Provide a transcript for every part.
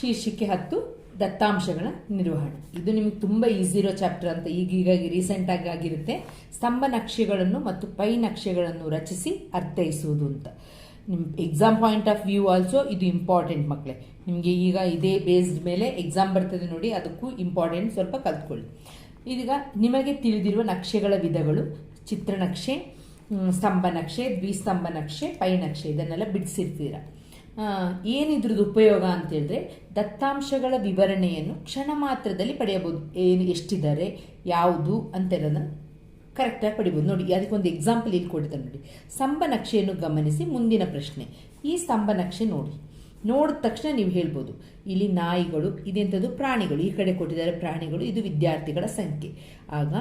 ಶೀರ್ಷಿಕೆ ಹತ್ತು ದತ್ತಾಂಶಗಳ ನಿರ್ವಹಣೆ. ಇದು ನಿಮಗೆ ತುಂಬ ಈಸಿ ಇರೋ ಚಾಪ್ಟರ್ ಅಂತ ಈಗೀಗ ರೀಸೆಂಟಾಗಿ ಆಗಿರುತ್ತೆ. ಸ್ತಂಭ ನಕ್ಷೆಗಳನ್ನು ಮತ್ತು ಪೈ ನಕ್ಷೆಗಳನ್ನು ರಚಿಸಿ ಅರ್ಥೈಸುವುದು ಅಂತ. ನಿಮ್ಮ exam point of view also ಇದು ಇಂಪಾರ್ಟೆಂಟ್ ಮಕ್ಕಳೇ ನಿಮಗೆ ಈಗ ಇದೇ ಬೇಸ್ಡ್ ಮೇಲೆ ಎಕ್ಸಾಮ್ ಬರ್ತದೆ ನೋಡಿ ಅದಕ್ಕೂ ಇಂಪಾರ್ಟೆಂಟ್ ಸ್ವಲ್ಪ ಕಲ್ತ್ಕೊಳ್ಳಿ. ಇದೀಗ ನಿಮಗೆ ತಿಳಿದಿರುವ ನಕ್ಷೆಗಳ ವಿಧಗಳು. ಚಿತ್ರನಕ್ಷೆ ಹ್ಮ್, ಸ್ತಂಭ ನಕ್ಷೆ ದ್ವಿಸ್ತಂಭ ನಕ್ಷೆ ಪೈ ನಕ್ಷೆ ಇದನ್ನೆಲ್ಲ ಬಿಡಿಸಿರ್ತೀರ. ಏನಿದ್ರದ್ದು ಉಪಯೋಗ ಅಂತ ಹೇಳಿದ್ರೆ ದತ್ತಾಂಶಗಳ ವಿವರಣೆಯನ್ನು ಕ್ಷಣ ಮಾತ್ರದಲ್ಲಿ ಪಡೆಯಬಹುದು. ಏನು, ಎಷ್ಟಿದ್ದಾರೆ, ಯಾವುದು ಅಂತ ಇರೋದನ್ನ ಕರೆಕ್ಟಾಗಿ ಪಡಿಬೋದು. ನೋಡಿ, ಅದಕ್ಕೊಂದು ಎಕ್ಸಾಂಪಲ್ ಇಲ್ಲಿ ಕೊಡ್ತಾರೆ ನೋಡಿ. ಸ್ತಂಭ ನಕ್ಷೆಯನ್ನು ಗಮನಿಸಿ ಮುಂದಿನ ಪ್ರಶ್ನೆ. ಈ ಸ್ತಂಭ ನಕ್ಷೆ ನೋಡಿ. ನೋಡಿದ ತಕ್ಷಣ ನೀವು ಹೇಳ್ಬೋದು, ಇಲ್ಲಿ ನಾಯಿಗಳು, ಇದೆಂಥದ್ದು ಪ್ರಾಣಿಗಳು. ಈ ಕಡೆ ಕೊಟ್ಟಿದ್ದಾರೆ ಪ್ರಾಣಿಗಳು, ಇದು ವಿದ್ಯಾರ್ಥಿಗಳ ಸಂಖ್ಯೆ. ಆಗ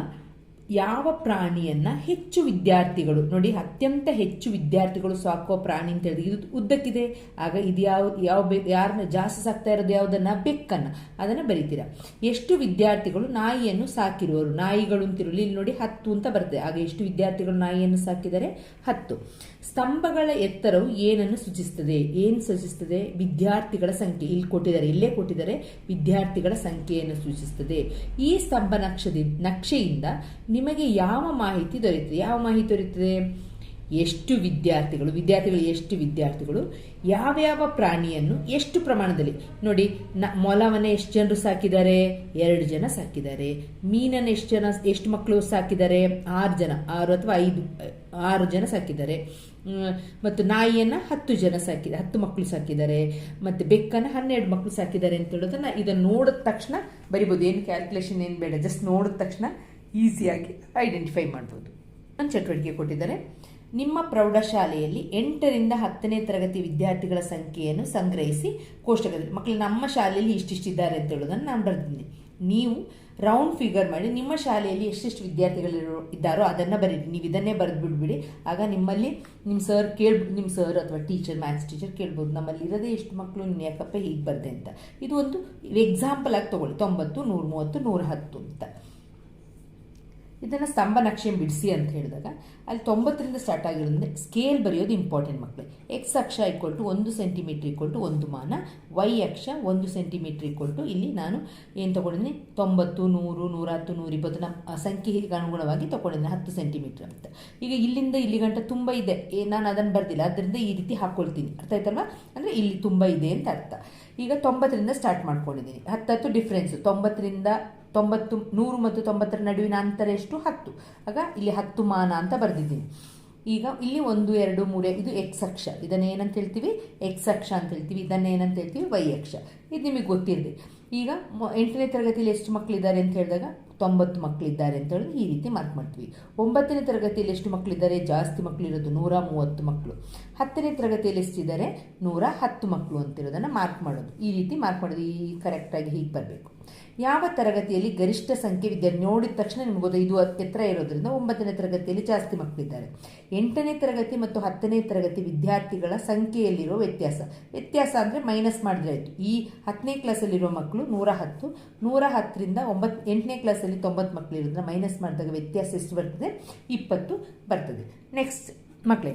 ಯಾವ ಪ್ರಾಣಿಯನ್ನ ಹೆಚ್ಚು ವಿದ್ಯಾರ್ಥಿಗಳು, ನೋಡಿ ಅತ್ಯಂತ ಹೆಚ್ಚು ವಿದ್ಯಾರ್ಥಿಗಳು ಸಾಕುವ ಪ್ರಾಣಿ ಅಂತ ಹೇಳಿದ್ರೆ ಇದು ಉದ್ದಕ್ಕಿದೆ. ಆಗ ಇದು ಯಾವ ಯಾವ ಯಾರನ್ನ ಜಾಸ್ತಿ ಸಾಕ್ತಾ ಇರೋದು ಯಾವುದನ್ನ? ಬೆಕ್ಕನ್ನ. ಅದನ್ನ ಬರಿತೀರಾ. ಎಷ್ಟು ವಿದ್ಯಾರ್ಥಿಗಳು ನಾಯಿಯನ್ನು ಸಾಕಿರುವರು ನಾಯಿಗಳು ಅಂತಿರಲಿ, ಇಲ್ಲಿ ನೋಡಿ ಹತ್ತು ಅಂತ ಬರ್ತದೆ. ಆಗ ಎಷ್ಟು ವಿದ್ಯಾರ್ಥಿಗಳು ನಾಯಿಯನ್ನು ಸಾಕಿದರೆ ಹತ್ತು. ಸ್ತಂಭಗಳ ಎತ್ತರವು ಏನನ್ನು ಸೂಚಿಸುತ್ತದೆ ಏನು ಸೂಚಿಸುತ್ತದೆ ವಿದ್ಯಾರ್ಥಿಗಳ ಸಂಖ್ಯೆ. ಇಲ್ಲಿ ಕೊಟ್ಟಿದ್ದಾರೆ, ಇಲ್ಲೇ ಕೊಟ್ಟಿದ್ದಾರೆ. ವಿದ್ಯಾರ್ಥಿಗಳ ಸಂಖ್ಯೆಯನ್ನು ಸೂಚಿಸುತ್ತದೆ ಈ ಸ್ತಂಭ ನಕ್ಷೆ ನಕ್ಷೆಯಿಂದ ನಿಮಗೆ ಯಾವ ಮಾಹಿತಿ ದೊರೆಯುತ್ತದೆ? ಯಾವ ಮಾಹಿತಿ ದೊರೆಯುತ್ತದೆ? ಎಷ್ಟು ವಿದ್ಯಾರ್ಥಿಗಳು ವಿದ್ಯಾರ್ಥಿಗಳು ಎಷ್ಟು ವಿದ್ಯಾರ್ಥಿಗಳು, ಯಾವ್ಯಾವ ಪ್ರಾಣಿಯನ್ನು ಎಷ್ಟು ಪ್ರಮಾಣದಲ್ಲಿ? ನೋಡಿ, ನ, ಮೊಲವನ್ನು ಎಷ್ಟು ಜನರು ಸಾಕಿದ್ದಾರೆ? ಎರಡು ಜನ ಸಾಕಿದ್ದಾರೆ. ಮೀನನ್ನು ಎಷ್ಟು ಜನ, ಎಷ್ಟು ಮಕ್ಕಳು ಸಾಕಿದ್ದಾರೆ? ಆರು ಜನ, ಆರು ಅಥವಾ ಐದು, ಆರು ಜನ ಸಾಕಿದ್ದಾರೆ. ಮತ್ತು ನಾಯಿಯನ್ನ ಹತ್ತು ಜನ ಸಾಕಿದ್ದಾರೆ ಹತ್ತು ಮಕ್ಕಳು ಸಾಕಿದ್ದಾರೆ. ಮತ್ತು ಬೆಕ್ಕನ್ನು ಹನ್ನೆರಡು ಮಕ್ಕಳು ಸಾಕಿದ್ದಾರೆ ಅಂತ ಹೇಳೋದನ್ನ ಇದನ್ನು ನೋಡಿದ ತಕ್ಷಣ ಬರಿಬೋದು. ಏನು ಕ್ಯಾಲ್ಕುಲೇಷನ್ ಏನು ಬೇಡ ಜಸ್ಟ್ ನೋಡಿದ ತಕ್ಷಣ ಈಸಿಯಾಗಿ ಐಡೆಂಟಿಫೈ ಮಾಡ್ಬೋದು. ಒಂದು ಚಟುವಟಿಕೆ ಕೊಟ್ಟಿದ್ದಾರೆ. ನಿಮ್ಮ ಪ್ರೌಢಶಾಲೆಯಲ್ಲಿ ಎಂಟರಿಂದ ಹತ್ತನೇ ತರಗತಿ ವಿದ್ಯಾರ್ಥಿಗಳ ಸಂಖ್ಯೆಯನ್ನು ಸಂಗ್ರಹಿಸಿ ಕೋಷ್ಟಕದಲ್ಲಿ ಮಕ್ಕಳು ನಮ್ಮ ಶಾಲೆಯಲ್ಲಿ ಇಷ್ಟಿಷ್ಟಿದ್ದಾರೆ ಅಂತ ಹೇಳೋದನ್ನು ನಾನು ಬರೆದಿದ್ದೀನಿ. ನೀವು ರೌಂಡ್ ಫಿಗರ್ ಮಾಡಿ ನಿಮ್ಮ ಶಾಲೆಯಲ್ಲಿ ಎಷ್ಟೆಷ್ಟು ವಿದ್ಯಾರ್ಥಿಗಳು ಇದ್ದಾರೋ ಅದನ್ನು ಬರೀರಿ. ನೀವು ಇದನ್ನೇ ಬರೆದು ಬಿಡ್ಬಿಡಿ ಆಗ ನಿಮ್ಮಲ್ಲಿ ನಿಮ್ಮ ಸರ್ ಕೇಳ್ ನಿಮ್ಮ ಸರ್ ಅಥವಾ ಟೀಚರ್ ಮ್ಯಾಥ್ಸ್ ಟೀಚರ್ ಕೇಳ್ಬೋದು. ನಮ್ಮಲ್ಲಿ ಇರೋದೇ ಎಷ್ಟು ಮಕ್ಕಳು ನೀನು ಯಾಕಪ್ಪ ಹೀಗೆ ಬರ್ದೆ ಅಂತ. ಇದು ಒಂದು ಎಕ್ಸಾಂಪಲ್ ಆಗಿ ತಗೊಳ್ಳಿ. ತೊಂಬತ್ತು, ನೂರ, ಮೂವತ್ತು, ನೂರ ಹತ್ತು ಅಂತ. ಇದನ್ನು ಸ್ತಂಭ ನಕ್ಷೆ ಬಿಡಿಸಿ ಅಂತ ಹೇಳಿದಾಗ, ಅಲ್ಲಿ ತೊಂಬತ್ತರಿಂದ ಸ್ಟಾರ್ಟ್ ಆಗಿರೋದ್ರೆ ಸ್ಕೇಲ್ ಬರೆಯೋದು ಇಂಪಾರ್ಟೆಂಟ್ ಮಕ್ಕಳು ಎಕ್ಸ್ ಅಕ್ಷ ಇಕ್ವಲ್ ಟು ಒಂದು ಸೆಂಟಿಮೀಟ್ರ್ ಇಕ್ವಲ್ ಟು ಒಂದು ಮಾನ ವೈ ಅಕ್ಷ ಒಂದು ಸೆಂಟಿಮೀಟ್ರ್ ಇಕ್ವಲ್ ಟು ಇಲ್ಲಿ ನಾನು ಏನು ತೊಗೊಂಡಿದ್ದೀನಿ? ತೊಂಬತ್ತು, ನೂರು ನೂರ ಹತ್ತು ನೂರಿಪ್ಪತ್ತು ನಮ್ಮ ಸಂಖ್ಯೆಗೆ ಅನುಗುಣವಾಗಿ ತೊಗೊಂಡಿದ್ದೀನಿ, ಹತ್ತು ಸೆಂಟಿಮೀಟ್ರ್ ಅಂತ. ಈಗ ಇಲ್ಲಿಂದ ಇಲ್ಲಿ ಗಂಟ ತುಂಬ ಇದೆ. ನಾನು ಅದನ್ನು ಬರ್ದಿಲ್ಲ. ಅದರಿಂದ ಈ ರೀತಿ ಹಾಕ್ಕೊಳ್ತೀನಿ ಅರ್ಥ ಆಯ್ತಲ್ವ? ಅಂದರೆ ಇಲ್ಲಿ ತುಂಬ ಇದೆ ಅಂತ ಅರ್ಥ. ಈಗ ತೊಂಬತ್ತರಿಂದ ಸ್ಟಾರ್ಟ್ ಮಾಡ್ಕೊಂಡಿದ್ದೀನಿ. ಹತ್ತತ್ತು ಡಿಫ್ರೆನ್ಸ್ ತೊಂಬತ್ತರಿಂದ ತೊಂಬತ್ತು, ನೂರು ಮತ್ತು ತೊಂಬತ್ತರ ನಡುವಿನ ಅಂತರ ಎಷ್ಟು? ಹತ್ತು. ಆಗ ಇಲ್ಲಿ ಹತ್ತು ಮಾನ ಅಂತ ಬರೆದಿದ್ದೀನಿ ಈಗ ಇಲ್ಲಿ ಒಂದು, ಎರಡು, ಮೂರು, ಇದು ಎಕ್ಸ್ ಅಕ್ಷ. ಇದನ್ನ ಏನಂತ ಹೇಳ್ತೀವಿ? ಎಕ್ಸ್ ಅಕ್ಷ ಅಂತ ಹೇಳ್ತೀವಿ. ಇದನ್ನು ಏನಂತ ಹೇಳ್ತೀವಿ? ವೈ ಅಕ್ಷ. ಇದು ನಿಮಗೆ ಗೊತ್ತಿರಲಿ. ಈಗ ಎಂಟನೇ ತರಗತಿಯಲ್ಲಿ ಎಷ್ಟು ಮಕ್ಕಳಿದ್ದಾರೆ ಅಂತ ಹೇಳಿದಾಗ ತೊಂಬತ್ತು ಮಕ್ಕಳಿದ್ದಾರೆ ಅಂತ ಹೇಳಿದ್ರೆ ಈ ರೀತಿ ಮಾರ್ಕ್ ಮಾಡ್ತೀವಿ. ಒಂಬತ್ತನೇ ತರಗತಿಯಲ್ಲಿ ಎಷ್ಟು ಮಕ್ಕಳಿದ್ದಾರೆ ಜಾಸ್ತಿ ಮಕ್ಕಳಿರೋದು ನೂರ ಮೂವತ್ತು ಮಕ್ಕಳು ಹತ್ತನೇ ತರಗತಿಯಲ್ಲಿ ಎಷ್ಟಿದ್ದಾರೆ? ನೂರ ಹತ್ತು ಮಕ್ಕಳು ಅಂತಿರೋದನ್ನು ಮಾರ್ಕ್ ಮಾಡೋದು. ಈ ರೀತಿ ಮಾರ್ಕ್ ಮಾಡೋದು. ಈ ಕರೆಕ್ಟಾಗಿ ಹೀಗೆ ಬರಬೇಕು. ಯಾವ ತರಗತಿಯಲ್ಲಿ ಗರಿಷ್ಠ ಸಂಖ್ಯೆ ವಿದ್ಯಾರ್ಥಿ ನೋಡಿದ ತಕ್ಷಣ ನಿಮ್ಗೆ ಗೊತ್ತು, ಇದು ಎತ್ತರ ಇರೋದ್ರಿಂದ ಒಂಬತ್ತನೇ ತರಗತಿಯಲ್ಲಿ ಜಾಸ್ತಿ ಮಕ್ಕಳಿದ್ದಾರೆ ಎಂಟನೇ ತರಗತಿ ಮತ್ತು ಹತ್ತನೇ ತರಗತಿ ವಿದ್ಯಾರ್ಥಿಗಳ ಸಂಖ್ಯೆಯಲ್ಲಿರೋ ವ್ಯತ್ಯಾಸ. ವ್ಯತ್ಯಾಸ ಅಂದರೆ ಮೈನಸ್ ಮಾಡಿದ್ರೆ ಆಯಿತು. ಈ ಹತ್ತನೇ ಕ್ಲಾಸಲ್ಲಿರೋ ಮಕ್ಕಳು ನೂರ ಹತ್ತು, ನೂರ ಹತ್ತರಿಂದ ಒಂಬತ್ತು ಎಂಟನೇ ಕ್ಲಾಸಲ್ಲಿ ತೊಂಬತ್ತು ಮಕ್ಕಳು ಇರೋದ್ರಿಂದ ಮೈನಸ್ ಮಾಡಿದಾಗ ವ್ಯತ್ಯಾಸ ಎಷ್ಟು ಬರ್ತದೆ? ಇಪ್ಪತ್ತು ಬರ್ತದೆ. ನೆಕ್ಸ್ಟ್ ಮಕ್ಕಳೇ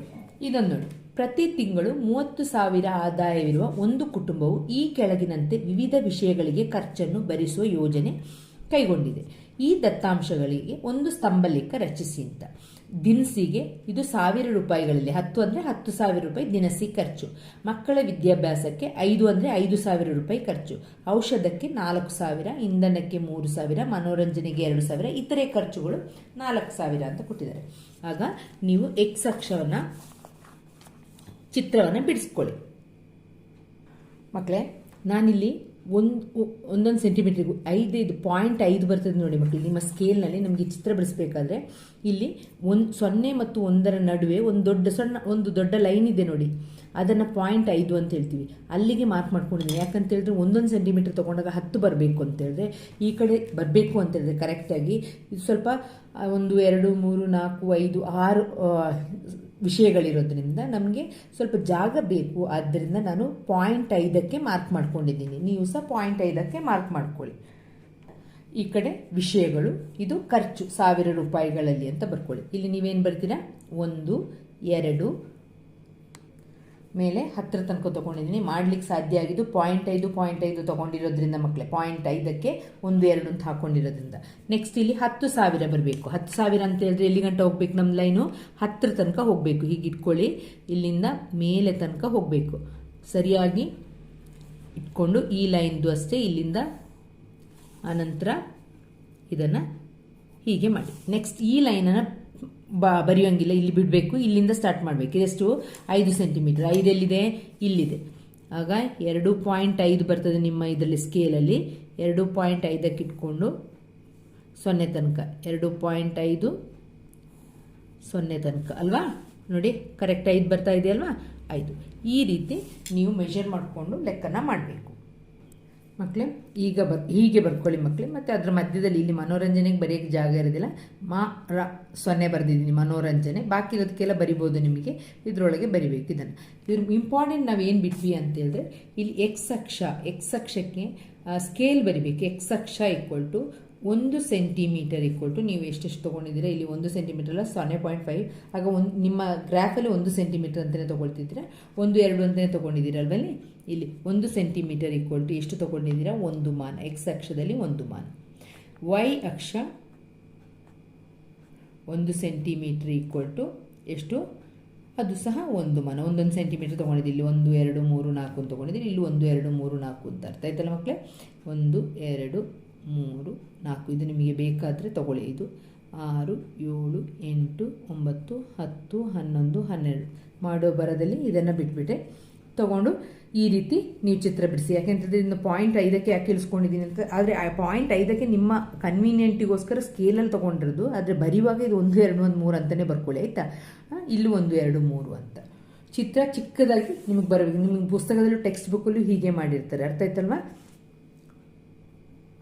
ಇದೊಂದು ನೋಡಿ. ಪ್ರತಿ ತಿಂಗಳು ಮೂವತ್ತು ಸಾವಿರ ಆದಾಯವಿರುವ ಒಂದು ಕುಟುಂಬವು ಈ ಕೆಳಗಿನಂತೆ ವಿವಿಧ ವಿಷಯಗಳಿಗೆ ಖರ್ಚನ್ನು ಭರಿಸುವ ಯೋಜನೆ ಕೈಗೊಂಡಿದೆ. ಈ ದತ್ತಾಂಶಗಳಿಗೆ ಒಂದು ಸ್ತಂಭ ಲೆಕ್ಕ ರಚಿಸಿ ಅಂತ. ದಿನಸಿಗೆ ಇದು ಸಾವಿರ ರೂಪಾಯಿಗಳಲ್ಲಿ ಹತ್ತು ಅಂದರೆ ಹತ್ತು ಸಾವಿರ ರೂಪಾಯಿ ದಿನಸಿ ಖರ್ಚು. ಮಕ್ಕಳ ವಿದ್ಯಾಭ್ಯಾಸಕ್ಕೆ ಐದು ಅಂದರೆ ಐದು ಸಾವಿರ ರೂಪಾಯಿ ಖರ್ಚು. ಔಷಧಕ್ಕೆ ನಾಲ್ಕು ಸಾವಿರ, ಇಂಧನಕ್ಕೆ ಮೂರು ಸಾವಿರ, ಮನೋರಂಜನೆಗೆ ಎರಡು ಸಾವಿರ, ಇತರೆ ಖರ್ಚುಗಳು ನಾಲ್ಕು ಸಾವಿರ ಅಂತ ಕೊಟ್ಟಿದ್ದಾರೆ. ಆಗ ನೀವು ಎಕ್ಸ್ ಅಕ್ಷವನ್ನು ಚಿತ್ರವನ್ನು ಬಿಡಿಸ್ಕೊಳ್ಳಿ. ಮಕ್ಕಳೇ ನಾನಿಲ್ಲಿ ಒಂದು, ಒಂದೊಂದು ಸೆಂಟಿಮೀಟ್ರಿಗೂ ಐದೈದು ಪಾಯಿಂಟ್ ಐದು ಬರ್ತದೆ ನೋಡಿ ಮಕ್ಕಳು ನಿಮ್ಮ ಸ್ಕೇಲ್ನಲ್ಲಿ ನಮಗೆ ಚಿತ್ರ ಬಿಡಿಸ್ಬೇಕಾದ್ರೆ ಇಲ್ಲಿ ಒಂದು ಸೊನ್ನೆ ಮತ್ತು ಒಂದರ ನಡುವೆ ಒಂದು ದೊಡ್ಡ ಸಣ್ಣ, ಒಂದು ದೊಡ್ಡ ಲೈನ್ ಇದೆ ನೋಡಿ. ಅದನ್ನು ಪಾಯಿಂಟ್ ಐದು ಅಂತ ಹೇಳ್ತೀವಿ. ಅಲ್ಲಿಗೆ ಮಾರ್ಕ್ ಮಾಡ್ಕೊಂಡಿದ್ದೀನಿ. ಯಾಕಂತ ಹೇಳಿದ್ರೆ ಒಂದೊಂದು ಸೆಂಟಿಮೀಟರ್ ತೊಗೊಂಡಾಗ ಹತ್ತು ಬರಬೇಕು ಅಂತ ಹೇಳಿದ್ರೆ, ಈ ಕಡೆ ಬರಬೇಕು ಅಂತ ಹೇಳಿದ್ರೆ ಕರೆಕ್ಟಾಗಿ ಇದು ಸ್ವಲ್ಪ ಒಂದು ಎರಡು, ಮೂರು, ನಾಲ್ಕು, ಐದು, ಆರು ವಿಷಯಗಳಿರೋದ್ರಿಂದ ನಮಗೆ ಸ್ವಲ್ಪ ಜಾಗ ಬೇಕು. ಆದ್ದರಿಂದ ನಾನು ಪಾಯಿಂಟ್ ಐದಕ್ಕೆ ಮಾರ್ಕ್ ಮಾಡ್ಕೊಂಡಿದ್ದೀನಿ. ನೀವು ಸಹ ಪಾಯಿಂಟ್ ಐದಕ್ಕೆ ಮಾರ್ಕ್ ಮಾಡ್ಕೊಳ್ಳಿ. ಈ ಕಡೆ ವಿಷಯಗಳು, ಇದು ಖರ್ಚು, ಸಾವಿರ ರೂಪಾಯಿಗಳಲ್ಲಿ ಅಂತ ಬರ್ಕೊಳ್ಳಿ. ಇಲ್ಲಿ ನೀವೇನು ಬರ್ತೀರಾ? ಒಂದು, ಎರಡು ಮೇಲೆ ಹತ್ತಿರ ತನಕ ತೊಗೊಂಡಿದ್ದೀನಿ. ಮಾಡ್ಲಿಕ್ಕೆ ಸಾಧ್ಯ ಆಗಿದ್ದು ಪಾಯಿಂಟ್ ಐದು ಪಾಯಿಂಟ್ ಐದು ತೊಗೊಂಡಿರೋದ್ರಿಂದ ಮಕ್ಕಳೇ ಪಾಯಿಂಟ್ ಐದಕ್ಕೆ ಒಂದು, ಎರಡು ಅಂತ ಹಾಕೊಂಡಿರೋದ್ರಿಂದ. ನೆಕ್ಸ್ಟ್ ಇಲ್ಲಿ ಹತ್ತು ಸಾವಿರ ಬರಬೇಕು. ಹತ್ತು ಸಾವಿರ ಅಂತ ಹೇಳಿದ್ರೆ ಎಲ್ಲಿ ಗಂಟ ಹೋಗ್ಬೇಕು ನಮ್ಮ ಲೈನು ಹತ್ತಿರ ತನಕ ಹೋಗಬೇಕು. ಹೀಗೆ ಇಟ್ಕೊಳ್ಳಿ. ಇಲ್ಲಿಂದ ಮೇಲೆ ತನಕ ಹೋಗಬೇಕು. ಸರಿಯಾಗಿ ಇಟ್ಕೊಂಡು ಈ ಲೈನ್ದು ಅಷ್ಟೇ ಇಲ್ಲಿಂದ ಆನಂತರ ಇದನ್ನು ಹೀಗೆ ಮಾಡಿ. ನೆಕ್ಸ್ಟ್ ಈ ಲೈನನ್ನು ಬ, ಬರೆಯೋಂಗಿಲ್ಲ, ಇಲ್ಲಿ ಬಿಡಬೇಕು, ಇಲ್ಲಿಂದ ಸ್ಟಾರ್ಟ್ ಮಾಡಬೇಕು. ಇದೆಷ್ಟು? ಐದು ಸೆಂಟಿಮೀಟರ್ ಐದೆಲ್ಲಿದೆ ಇಲ್ಲಿದೆ. ಆಗ ಎರಡು ಪಾಯಿಂಟ್ ಐದು ಬರ್ತದೆ ನಿಮ್ಮ ಇದರಲ್ಲಿ ಸ್ಕೇಲಲ್ಲಿ ಎರಡು ಪಾಯಿಂಟ್ ಐದಕ್ಕೆ ಇಟ್ಕೊಂಡು ಸೊನ್ನೆ ತನಕ. ಎರಡು ಪಾಯಿಂಟ್ ಐದು, ಸೊನ್ನೆ ತನಕ. ಅಲ್ವಾ? ನೋಡಿ ಕರೆಕ್ಟ್ ಐದು ಬರ್ತಾ ಇದೆ ಅಲ್ವಾ ಐದು. ಈ ರೀತಿ ನೀವು ಮೆಷರ್ ಮಾಡಿಕೊಂಡು ಲೆಕ್ಕನ ಮಾಡಬೇಕು. ಮಕ್ಕಳೇ ಈಗ ಬರ್ ಹೀಗೆ ಬರ್ಕೊಳ್ಳಿ ಮಕ್ಕಳೇ ಮತ್ತು ಅದರ ಮಧ್ಯದಲ್ಲಿ ಇಲ್ಲಿ ಮನೋರಂಜನೆಗೆ ಬರೆಯೋಕ್ಕೆ ಜಾಗ ಇರೋದಿಲ್ಲ. ಮಾ, ರ, ಸೊನ್ನೆ ಬರೆದಿದ್ದೀನಿ ಮನೋರಂಜನೆ. ಬಾಕಿ ಇರೋದಕ್ಕೆಲ್ಲ ಬರಿಬೋದು ನಿಮಗೆ. ಇದರೊಳಗೆ ಬರಿಬೇಕು ಇದನ್ನು. ಇದ್ರ ಇಂಪಾರ್ಟೆಂಟ್ ನಾವು ಏನು ಬಿಟ್ವಿ ಅಂತ ಹೇಳಿದ್ರೆ, ಇಲ್ಲಿ ಎಕ್ಸ್ ಅಕ್ಷ ಎಕ್ಸ್ ಅಕ್ಷಕ್ಕೆ ಸ್ಕೇಲ್ ಬರಿಬೇಕು. ಎಕ್ಸ್ ಅಕ್ಷ ಈಕ್ವಲ್ ಟು ಒಂದು ಸೆಂಟಿಮೀಟರ್ ಈಕ್ವಲ್ ಟು ನೀವು ಎಷ್ಟೆಷ್ಟು ತೊಗೊಂಡಿದ್ದೀರಾ, ಇಲ್ಲಿ ಒಂದು ಸೆಂಟಿಮೀಟರ್ ಅಲ್ಲ, ಸೊನ್ನೆ ಪಾಯಿಂಟ್ ಫೈವ್ ಆಗ ಒಂದು, ನಿಮ್ಮ ಗ್ರಾಫಲ್ಲಿ ಒಂದು ಸೆಂಟಿಮೀಟರ್ ಅಂತಲೇ ತೊಗೊಳ್ತಿದ್ರೆ, ಒಂದು, ಎರಡು ಅಂತಲೇ ತೊಗೊಂಡಿದ್ದೀರಲ್ವಲ್ಲಿ? ಇಲ್ಲಿ ಒಂದು ಸೆಂಟಿಮೀಟರ್ ಈಕ್ವಲ್ ಟು ಎಷ್ಟು ತೊಗೊಂಡಿದ್ದೀರಾ? ಒಂದು ಮಾನ. ಎಕ್ಸ್ ಅಕ್ಷದಲ್ಲಿ ಒಂದು ಮಾನ. ವೈ ಅಕ್ಷ ಒಂದು ಸೆಂಟಿಮೀಟರ್ ಈಕ್ವಲ್ ಟು ಎಷ್ಟು? ಅದು ಸಹ ಒಂದು ಮಾನ. ಒಂದೊಂದು ಸೆಂಟಿಮೀಟರ್ ತೊಗೊಂಡಿದ್ದು ಇಲ್ಲಿ ಒಂದು, ಎರಡು, ಮೂರು, ನಾಲ್ಕು ಅಂತ ತೊಗೊಂಡಿದ್ದೀವಿ ಇಲ್ಲಿ ಒಂದು, ಎರಡು, ಮೂರು, ನಾಲ್ಕು ಅಂತ ಅರ್ಥ. ಆಯ್ತಲ್ಲ ಮಕ್ಕಳೇ ಒಂದು, ಎರಡು, ಮೂರು, ನಾಲ್ಕು. ಇದು ನಿಮಗೆ ಬೇಕಾದರೆ ತೊಗೊಳ್ಳಿ. ಇದು ಆರು, ಏಳು, ಎಂಟು, ಒಂಬತ್ತು, ಹತ್ತು, ಹನ್ನೊಂದು, ಹನ್ನೆರಡು. ಮಾಡೋ ಬರದಲ್ಲಿ ಇದನ್ನು ಬಿಟ್ಬಿಟ್ಟೆ. ತಗೊಂಡು ಈ ರೀತಿ ನೀವು ಚಿತ್ರ ಬಿಡಿಸಿ. ಯಾಕೆಂತಂದರೆ ಇನ್ನು ಪಾಯಿಂಟ್ ಐದಕ್ಕೆ ಯಾಕೆ ಇಳಿಸ್ಕೊಂಡಿದ್ದೀನಿ ಅಂತ, ಆದರೆ ಆ ಪಾಯಿಂಟ್ ಐದಕ್ಕೆ ನಿಮ್ಮ ಕನ್ವೀನಿಯೆಂಟಿಗೋಸ್ಕರ ಸ್ಕೇಲಲ್ಲಿ ತೊಗೊಂಡಿರೋದು, ಆದರೆ ಬರೀವಾಗ ಇದು ಒಂದು, ಎರಡು, ಒಂದು, ಮೂರು ಅಂತಲೇ ಬರ್ಕೊಳ್ಳಿ, ಆಯಿತಾ? ಇಲ್ಲೂ ಒಂದು, ಎರಡು, ಮೂರು ಅಂತ. ಚಿತ್ರ ಚಿಕ್ಕದಾಗಿ ನಿಮಗೆ ಬರಬೇಕು. ನಿಮಗೆ ಪುಸ್ತಕದಲ್ಲೂ ಟೆಕ್ಸ್ಟ್ ಬುಕ್ಕಲ್ಲೂ ಹೀಗೆ ಮಾಡಿರ್ತಾರೆ. ಅರ್ಥ ಆಯ್ತಲ್ವಾ?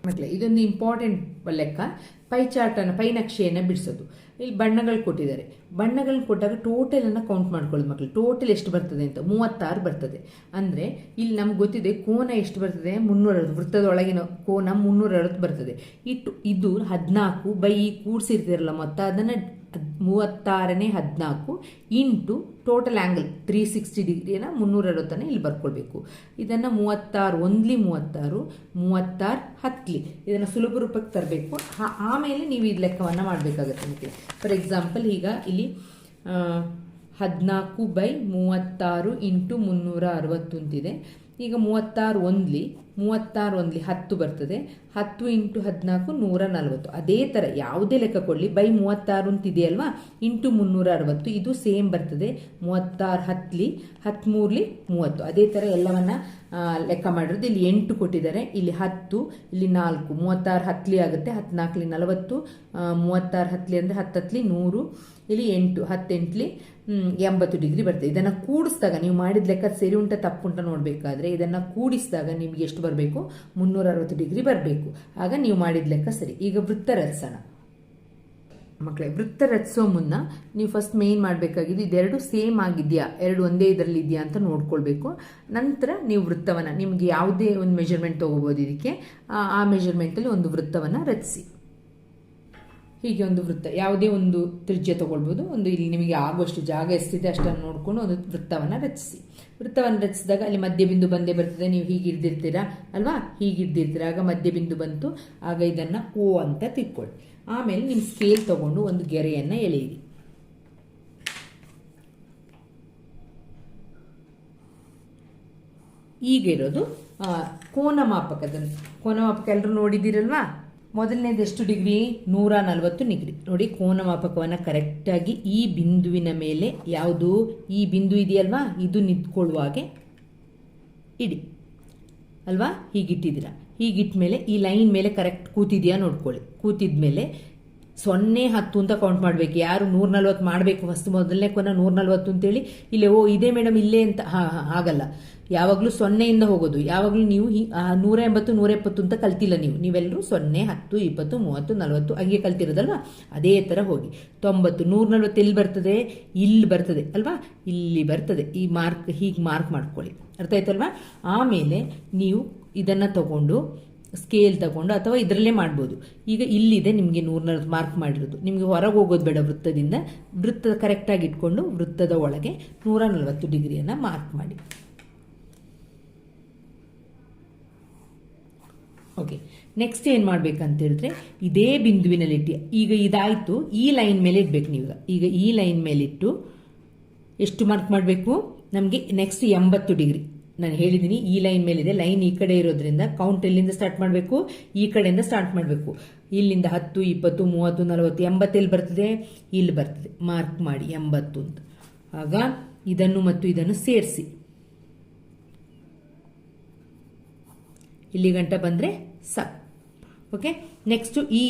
ಮಕ್ಕಳೇ ಇದೊಂದು ಇಂಪಾರ್ಟೆಂಟ್ ಲೆಕ್ಕ. ಪೈ ಚಾರ್ಟನ್ನು ಪೈ ನಕ್ಷೆಯನ್ನು ಬಿಡಿಸೋದು. ಇಲ್ಲಿ ಬಣ್ಣಗಳು ಕೊಟ್ಟಿದ್ದಾರೆ. ಬಣ್ಣಗಳನ್ನ ಕೊಟ್ಟಾಗ ಟೋಟಲನ್ನು ಕೌಂಟ್ ಮಾಡ್ಕೊಳ್ಳೋದು ಮಕ್ಕಳು ಟೋಟಲ್ ಎಷ್ಟು ಬರ್ತದೆ ಅಂತ? ಮೂವತ್ತಾರು ಬರ್ತದೆ. ಅಂದರೆ, ಇಲ್ಲಿ ನಮ್ಗೆ ಗೊತ್ತಿದೆ ಕೋನ ಎಷ್ಟು ಬರ್ತದೆ? ಮುನ್ನೂರ ಅರವತ್ತು ವೃತ್ತದೊಳಗಿನ ಕೋನ ಮುನ್ನೂರ ಅರವತ್ತು ಬರ್ತದೆ. ಇಟ್ಟು, ಇದು ಹದಿನಾಲ್ಕು ಬೈ ಕೂಡಿಸಿರ್ತಿರಲ್ಲ ಮೊತ್ತ ಅದನ್ನು ಮೂವತ್ತಾರನೇ ಹದಿನಾಲ್ಕು into total angle three sixty ಡಿಗ್ರಿಯನ್ನು ಮುನ್ನೂರ ಅರವತ್ತನ್ನು ಇಲ್ಲಿ ಬರ್ಕೊಳ್ಬೇಕು. ಇದನ್ನು ಮೂವತ್ತಾರು ಒಂದ್ಲಿ ಮೂವತ್ತಾರು ಮೂವತ್ತಾರು ಹತ್ಲಿ. ಇದನ್ನು ಸುಲಭ ರೂಪಕ್ಕೆ ತರಬೇಕು. ಆಮೇಲೆ ನೀವು ಈ ಲೆಕ್ಕವನ್ನು ಮಾಡಬೇಕಾಗತ್ತೆ ನಿಮಗೆ ಫಾರ್ ಎಕ್ಸಾಂಪಲ್ ಈಗ ಇಲ್ಲಿ ಹದಿನಾಲ್ಕು ಬೈ ಮೂವತ್ತಾರು ಇಂಟು ಮುನ್ನೂರ ಅರವತ್ತು ಅಂತಿದೆ. ಈಗ ಮೂವತ್ತಾರು ಒಂದ್ಲಿ ಮೂವತ್ತಾರು ಒಂದ್ಲಿ ಹತ್ತು ಬರ್ತದೆ. ಹತ್ತು ಇಂಟು ಹದಿನಾಲ್ಕು ನೂರ ನಲವತ್ತು. ಅದೇ ಥರ ಯಾವುದೇ ಲೆಕ್ಕ ಕೊಡಲಿ. ಬೈ ಮೂವತ್ತಾರು ಅಂತಿದೆಯಲ್ವಾ ಇಂಟು ಮುನ್ನೂರ ಅರವತ್ತು. ಇದು ಸೇಮ್ ಬರ್ತದೆ. ಮೂವತ್ತಾರು ಹತ್ತಲಿ ಹತ್ಮೂರ್ಲಿ ಮೂವತ್ತು. ಅದೇ ಥರ ಎಲ್ಲವನ್ನು ಲೆಕ್ಕ ಮಾಡಿರೋದು ಇಲ್ಲಿ ಎಂಟು ಕೊಟ್ಟಿದ್ದಾರೆ. ಇಲ್ಲಿ ಹತ್ತು, ಇಲ್ಲಿ ನಾಲ್ಕು. ಮೂವತ್ತಾರು ಹತ್ತಲಿ ಆಗುತ್ತೆ. ಹದಿನಾಲ್ಕಲಿ ನಲವತ್ತು ಮೂವತ್ತಾರು ಹತ್ತಲಿ ಅಂದರೆ ಹತ್ತತ್ಲಿ ನೂರು. ಇಲ್ಲಿ ಎಂಟು, ಹತ್ತೆಂಟ್ಲಿ ಎಂಬತ್ತು ಡಿಗ್ರಿ ಬರ್ತದೆ. ಇದನ್ನು ಕೂಡಿಸಿದಾಗ ನೀವು ಮಾಡಿದ ಲೆಕ್ಕ ಸರಿ ಉಂಟ ತಪ್ಪುಂಟ ನೋಡಬೇಕಾದ್ರೆ ಇದನ್ನು ಕೂಡಿಸಿದಾಗ ನಿಮಗೆ ಎಷ್ಟು ಬರಬೇಕು? ಮುನ್ನೂರ ಅರವತ್ತು ಡಿಗ್ರಿ ಬರಬೇಕು. ಆಗ ನೀವು ಮಾಡಿದ ಲೆಕ್ಕ ಸರಿ. ಈಗ ವೃತ್ತ ರಚಿಸೋಣ ಮಕ್ಕಳೇ ವೃತ್ತ ರಚಿಸೋ ಮುನ್ನ ನೀವು ಫಸ್ಟ್ ಮೇನ್ ಮಾಡಬೇಕಾಗಿದ್ದು ಇದೆರಡು ಸೇಮ್ ಆಗಿದೆಯಾ? ಎರಡು ಒಂದೇ ಇದರಲ್ಲಿ ಇದೆಯಾ ಅಂತ ನೋಡ್ಕೊಳ್ಬೇಕು. ನಂತರ ನೀವು ವೃತ್ತವನ್ನು, ನಿಮಗೆ ಯಾವುದೇ ಒಂದು ಮೆಜರ್ಮೆಂಟ್ ತೊಗೋಬೋದು ಇದಕ್ಕೆ. ಆ ಮೆಜರ್ಮೆಂಟಲ್ಲಿ ಒಂದು ವೃತ್ತವನ್ನು ರಚಿಸಿ. ಹೀಗೆ ಒಂದು ವೃತ್ತ, ಯಾವುದೇ ಒಂದು ತ್ರಿಜ್ಯ ತಗೊಳ್ಬೋದು. ಒಂದು ಇಲ್ಲಿ ನಿಮಗೆ ಆಗುವಷ್ಟು ಜಾಗ ಎಷ್ಟಿದೆ ಅಷ್ಟನ್ನು ನೋಡಿಕೊಂಡು ಒಂದು ವೃತ್ತವನ್ನು ರಚಿಸಿ. ವೃತ್ತವನ್ನು ರಚಿಸಿದಾಗ ಅಲ್ಲಿ ಮಧ್ಯಬಿಂದು ಬಂದೇ ಬರ್ತದೆ. ನೀವು ಹೀಗೆ ಅಲ್ವಾ? ಹೀಗೆ ಹಿಡ್ದಿರ್ತೀರ. ಆಗ ಮಧ್ಯಬಿಂದು ಬಂತು. ಆಗ ಇದನ್ನು ಓ ಅಂತ ತಿಕ್ಕೊಳ್ಳಿ ಆಮೇಲೆ ನಿಮ್ಮ ಸ್ಕೇಲ್ ತಗೊಂಡು ಒಂದು ಗೆರೆಯನ್ನು ಎಳೆಯಿರಿ. ಈಗ ಇರೋದು ಕೋನ ಮಾಪಕದಲ್ಲಿ. ಕೋನ ಮಾಪಕ ಎಲ್ಲರೂ ನೋಡಿದ್ದೀರಲ್ವಾ? ಮೊದಲನೇದು ಎಷ್ಟು ಡಿಗ್ರಿ? ನೂರ ನಲವತ್ತು ಡಿಗ್ರಿ. ನೋಡಿ ಕೋನ ಮಾಪಕವನ್ನು ಕರೆಕ್ಟಾಗಿ ಈ ಬಿಂದುವಿನ ಮೇಲೆ ಯಾವುದು? ಈ ಬಿಂದು ಇದೆಯಲ್ವಾ? ಇದು ನಿಂತ್ಕೊಳ್ಳುವಾಗೆ ಇಡಿ. ಅಲ್ವಾ? ಹೀಗಿಟ್ಟಿದ್ದೀರಾ. ಹೀಗಿಟ್ಟ ಮೇಲೆ ಈ ಲೈನ್ ಮೇಲೆ ಕರೆಕ್ಟ್ ಕೂತಿದೆಯಾ ನೋಡ್ಕೊಳ್ಳಿ. ಕೂತಿದ ಮೇಲೆ ಸೊನ್ನೆ ಹತ್ತು ಅಂತ ಕೌಂಟ್ ಮಾಡಬೇಕು. ಯಾರು ನೂರ ನಲ್ವತ್ತು ಮಾಡಬೇಕು ಫಸ್ಟ್ ಮೊದಲನೇ ಕೊನ ನೂರ ನಲ್ವತ್ತು ಅಂತೇಳಿ ಇಲ್ಲೇ, ಓ, ಇದೇ ಮೇಡಮ್ ಇಲ್ಲೇ ಅಂತ ಹಾಗಲ್ಲ. ಯಾವಾಗಲೂ ಸೊನ್ನೆಯಿಂದ ಹೋಗೋದು. ಯಾವಾಗಲೂ ನೀವು ನೂರ ಎಂಬತ್ತು, ನೂರ ಎಪ್ಪತ್ತು ಅಂತ ಕಲ್ತಿಲ್ಲ ನೀವು. ನೀವೆಲ್ಲರೂ ಸೊನ್ನೆ, ಹತ್ತು, ಇಪ್ಪತ್ತು, ಮೂವತ್ತು, ನಲವತ್ತು ಹಂಗೆ ಕಲ್ತಿರೋದಲ್ವ? ಅದೇ ಥರ ಹೋಗಿ. ತೊಂಬತ್ತು, ನೂರ ನಲ್ವತ್ತು ಎಲ್ಲಿ ಬರ್ತದೆ? ಇಲ್ಲಿ ಬರ್ತದೆ, ಅಲ್ವಾ? ಇಲ್ಲಿ ಬರ್ತದೆ. ಈ ಮಾರ್ಕ್, ಹೀಗೆ ಮಾರ್ಕ್ ಮಾಡ್ಕೊಳ್ಳಿ. ಅರ್ಥ ಆಯ್ತಲ್ವಾ? ಆಮೇಲೆ ನೀವು ಇದನ್ನು ತಗೊಂಡು ಸ್ಕೇಲ್ ತಗೊಂಡು ಅಥವಾ ಇದರಲ್ಲೇ ಮಾಡ್ಬೋದು. ಈಗ ಇಲ್ಲಿದೆ ನಿಮಗೆ ನೂರ ನಲ್ವತ್ತು ಮಾರ್ಕ್ ಮಾಡಿರೋದು. ನಿಮಗೆ ಹೊರಗೆ ಹೋಗೋದು ಬೇಡ ವೃತ್ತದಿಂದ. ವೃತ್ತ ಕರೆಕ್ಟಾಗಿ ಇಟ್ಕೊಂಡು ವೃತ್ತದ ಒಳಗೆ ನೂರ ನಲವತ್ತು ಡಿಗ್ರಿಯನ್ನು ಮಾರ್ಕ್ ಮಾಡಿ. ಓಕೆ ನೆಕ್ಸ್ಟ್ ಏನು ಮಾಡ್ಬೇಕಂತ ಹೇಳಿದ್ರೆ, ಇದೇ ಬಿಂದುವಿನಲ್ಲಿ ಇಟ್ಟು, ಈಗ ಇದಾಯಿತು, ಈ ಲೈನ್ ಮೇಲೆ ಇಡ್ಬೇಕು ನೀವು ಈಗ ಈ ಲೈನ್ ಮೇಲೆ ಇಟ್ಟು, ಎಷ್ಟು ಮಾರ್ಕ್ ಮಾಡಬೇಕು? ನಮಗೆ ನೆಕ್ಸ್ಟ್ ಎಂಬತ್ತು ಡಿಗ್ರಿ. ನಾನು ಹೇಳಿದ್ದೀನಿ ಈ ಲೈನ್ ಮೇಲಿದೆ ಲೈನ್ ಈ ಕಡೆ ಇರೋದ್ರಿಂದ ಕೌಂಟ್ ಎಲ್ಲಿಂದ ಸ್ಟಾರ್ಟ್ ಮಾಡಬೇಕು? ಈ ಕಡೆಯಿಂದ ಸ್ಟಾರ್ಟ್ ಮಾಡಬೇಕು. ಇಲ್ಲಿಂದ ಹತ್ತು, ಇಪ್ಪತ್ತು, ಮೂವತ್ತು, ನಲವತ್ತು ಎಂಬತ್ತೆಲ್ಲಿ ಬರ್ತದೆ? ಇಲ್ಲಿ ಬರ್ತದೆ. ಮಾರ್ಕ್ ಮಾಡಿ ಎಂಬತ್ತು ಅಂತ. ಆಗ ಇದನ್ನು ಮತ್ತು ಇದನ್ನು ಸೇರಿಸಿ. ಇಲ್ಲಿ ಗಂಟ ಬಂದರೆ ಸಾಕು ಓಕೆ ನೆಕ್ಸ್ಟು ಈ